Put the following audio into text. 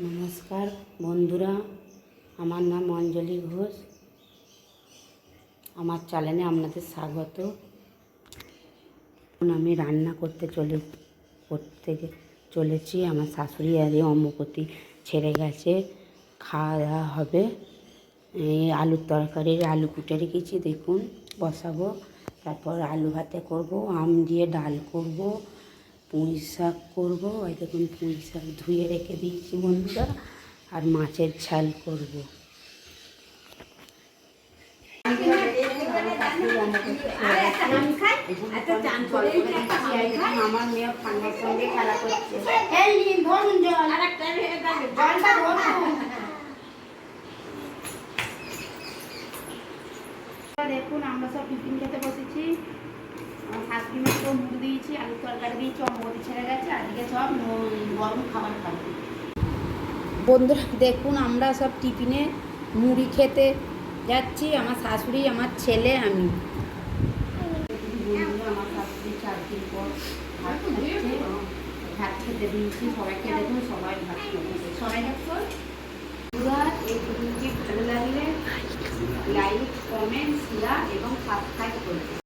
নমস্কার বন্ধুরা, আমার নাম অঞ্জলি ঘোষ। আমার চ্যানেলে আপনাদের স্বাগত। আমি রান্না করতে চলে, করতে চলেছি। আমার শাশুড়ি আর এই অম্মপতি ছেড়ে গেছে। খাওয়া দাওয়া হবে। এই আলুর তরকারি আলু কুটে রেখেছি, দেখুন, বসাবো। তারপর আলু ভাতে করব, আম দিয়ে ডাল করব। পুঁই শাক করব, ওই দেখুন পুঁই শাক ধুয়ে রেখে দিয়েছি বন্ধুরা, আর মাছের ঝাল করব। আমার মেয়ে সঙ্গে খেলা করছে দেখুন আমরা সব টিফিন খেতে বসেছি। শাশুড়ি মাকে দিয়েছি আলু তরকারি দিয়েছি অম্বতি ছেড়ে গেছে আজকে সব গরম খাবার খাব। বন্ধুরা দেখুন আমরা সব টিফিনে মুড়ি খেতে যাচ্ছি আমার শাশুড়ি আমার ছেলে আমি। আমার শাশুড়ি চার দিন পর ভাত খেতে দিয়েছি সবাইকে দেখুন সবাই ভাত সবাই এই ভিডিওটি ভালো লাগলে লাইক কমেন্ট শেয়ার এবং সাবস্ক্রাইব